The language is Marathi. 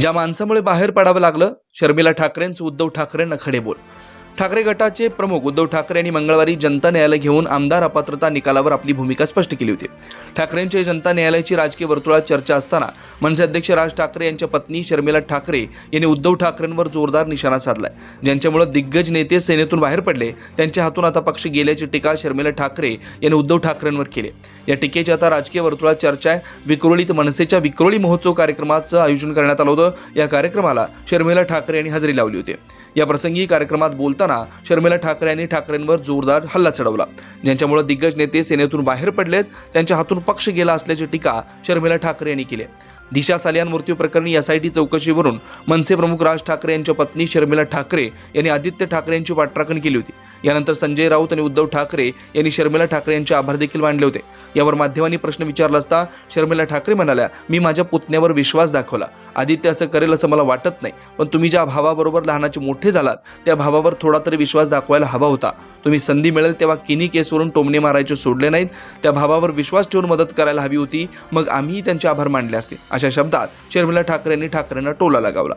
ज्या माणसामुळे बाहेर पडावं लागलं शर्मिला ठाकरेंचं उद्धव ठाकरेंना खडे बोल. ठाकरे गटाचे प्रमुख उद्धव ठाकरे यांनी मंगळवारी जनता न्यायालय घेऊन आमदार अपात्रता निकालावर आपली भूमिका स्पष्ट केली होती. ठाकरेंच्या जनता न्यायालयाची राजकीय वर्तुळात चर्चा असताना मनसे अध्यक्ष राज ठाकरे यांच्या पत्नी शर्मिला ठाकरे यांनी उद्धव ठाकरेंवर जोरदार निशाणा साधलाय. ज्यांच्यामुळे दिग्गज नेते सेनेतून बाहेर पडले त्यांच्या हातून आता पक्ष गेल्याची टीका शर्मिला ठाकरे यांनी उद्धव ठाकरेंवर केली. या टीकेची आता राजकीय वर्तुळात चर्चा आहे. विक्रोळीत मनसेच्या विक्रोळी महोत्सव कार्यक्रमाचं आयोजन करण्यात आलं होतं. या कार्यक्रमाला शर्मिला ठाकरे यांनी हजेरी लावली होती. या प्रसंगी कार्यक्रमात बोलताना शर्मिला ठाकरे यांनी ठाकरेंवर जोरदार हल्ला चढवला. ज्यांच्यामुळे दिग्गज नेते सेनेतून बाहेर पडलेत त्यांच्या हातून पक्ष गेला असल्याची टीका शर्मिला ठाकरे यांनी केली. दिशा सालियान मृत्यू प्रकरणी एसआयटी चौकशीवरून मनसे प्रमुख राज ठाकरे यांच्या पत्नी शर्मिला ठाकरे यांनी आदित्य ठाकरे यांची पाठराखण केली होती. यानंतर संजय राऊत आणि उद्धव ठाकरे यांनी शर्मिला ठाकरे यांचे आभार देखील मानले होते. यावर माध्यमांनी प्रश्न विचारला असता शर्मिला ठाकरे म्हणाल्या मी माझ्या पुतण्यावर विश्वास दाखवला. आदित्य असं करेल असं मला वाटत नाही. पण तुम्ही ज्या भावाबरोबर लहानाचे मोठे झालात त्या भावावर थोडा तरी विश्वास दाखवायला हवा होता. तुम्ही संधी मिळेल तेव्हा किनी केसवरून टोमणे मारायचे सोडले नाहीत. त्या भावावर विश्वास ठेवून मदत करायला हवी होती. मग आम्हीही त्यांचे आभार मानले असते. अशा शब्दात शर्मिला ठाकरे यांनी ठाकरेंना टोला लगावला.